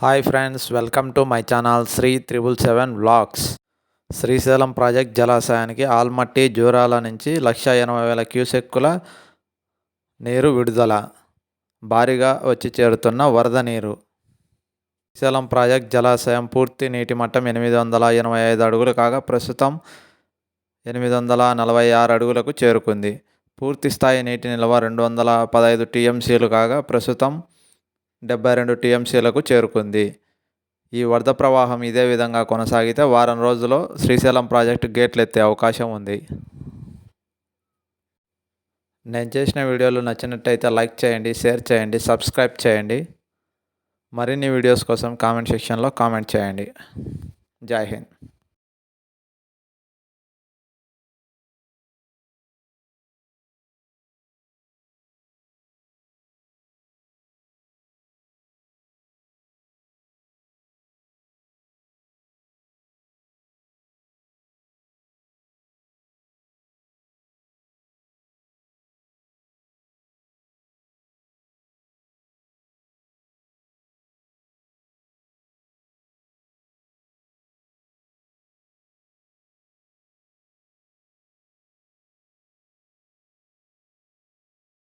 Hi friends welcome to my channel Sri triple seven vlogs. Srisailam project జలాశయానికి ఆల్మట్టి జూరాల నుంచి లక్ష ఎనభై వేల క్యూసెక్కుల నీరు విడుదల. భారీగా వచ్చి చేరుతున్న వరద నీరు. శ్రీశైలం ప్రాజెక్ట్ జలాశయం పూర్తి నీటి మట్టం ఎనిమిది వందల ఎనభై ఐదు అడుగులు కాగా ప్రస్తుతం ఎనిమిది వందల నలభై ఆరు అడుగులకు చేరుకుంది. పూర్తి స్థాయి నీటి నిల్వ రెండు వందల పదహైదు టీఎంసీలు కాగా ప్రస్తుతం డెబ్బై రెండు టీఎంసీలకు చేరుకుంది. ఈ వరద ప్రవాహం ఇదే విధంగా కొనసాగితే వారం రోజుల్లో శ్రీశైలం ప్రాజెక్టు గేట్లు ఎత్తే అవకాశం ఉంది. నేను చేసిన వీడియోలు నచ్చినట్టయితే లైక్ చేయండి షేర్ చేయండి సబ్స్క్రైబ్ చేయండి. మరిన్ని వీడియోస్ కోసం కామెంట్ సెక్షన్లో కామెంట్ చేయండి. జై హింద్.